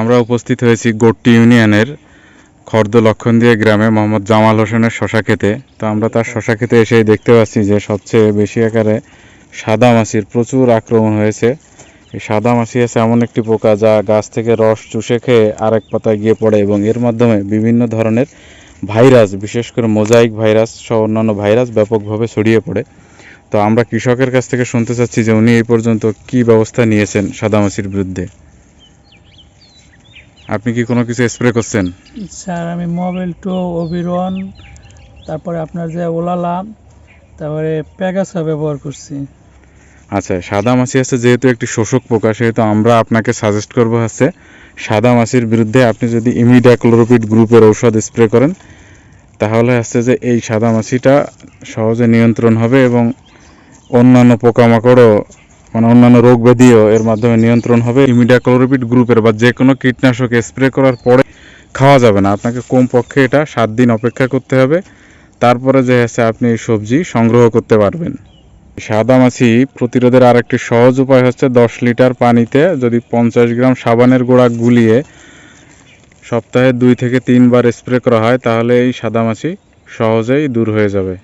আমরা উপস্থিত হয়েছি গোট্টি ইউনিয়নের খর্দ লক্ষণদিয়া গ্রামে মোহাম্মদ জামাল হোসেনের শশা খেতে। তো আমরা তার শশা খেতে এসেই দেখতে পাচ্ছি যে সবচেয়ে বেশি আকারে সাদা মাছির প্রচুর আক্রমণ হয়েছে। এই সাদা মাছি আছে এমন একটি পোকা যা গাছ থেকে রস চুষে খেয়ে আরেক পাতায় গিয়ে পড়ে এবং এর মাধ্যমে বিভিন্ন ধরনের ভাইরাস, বিশেষ করে মোজাইক ভাইরাস সহ অন্যান্য ভাইরাস ব্যাপকভাবে ছড়িয়ে পড়ে। তো আমরা কৃষকের কাছ থেকে শুনতে চাচ্ছি যে উনি এই পর্যন্ত কি ব্যবস্থা নিয়েছেন সাদা মাছির বিরুদ্ধে। আপনি কি কোনো কিছু স্প্রে করছেন? স্যার আমি মোবাইল টু অবিরন তারপরে আপনার যে ওলালা তারপরে প্যাগাসা ব্যবহার করছি। আচ্ছা সাদা মাছি আছে যেহেতু একটি শোষক পোকা সেহেতু আমরা আপনাকে সাজেস্ট করব হচ্ছে সাদা মাছির বিরুদ্ধে আপনি যদি ইমিডাক্লোরোপিড গ্রুপের ঔষধ স্প্রে করেন তাহলে হচ্ছে যে এই সাদা মাছিটা সহজে নিয়ন্ত্রণ হবে এবং অন্যান্য পোকামাকড়ও মানে অন্যান্য রোগ ব্যাধিও এর মাধ্যমে নিয়ন্ত্রণ হবে। ইমিডাক্লোরোপিড গ্রুপের বা যে কোনো কীটনাশক স্প্রে করার পরে খাওয়া যাবে না। আপনাকে কমপক্ষে এটা সাত দিন অপেক্ষা করতে হবে। তারপরে যে হচ্ছে আপনি এই সবজি সংগ্রহ করতে পারবেন। সাদা মাছি প্রতিরোধের আরেকটি সহজ উপায় হচ্ছে দশ লিটার পানিতে যদি পঞ্চাশ গ্রাম সাবানের গোড়া গুলিয়ে সপ্তাহে দুই থেকে তিনবার স্প্রে করা হয়, তাহলে এই সাদা মাছি সহজেই দূর হয়ে যাবে।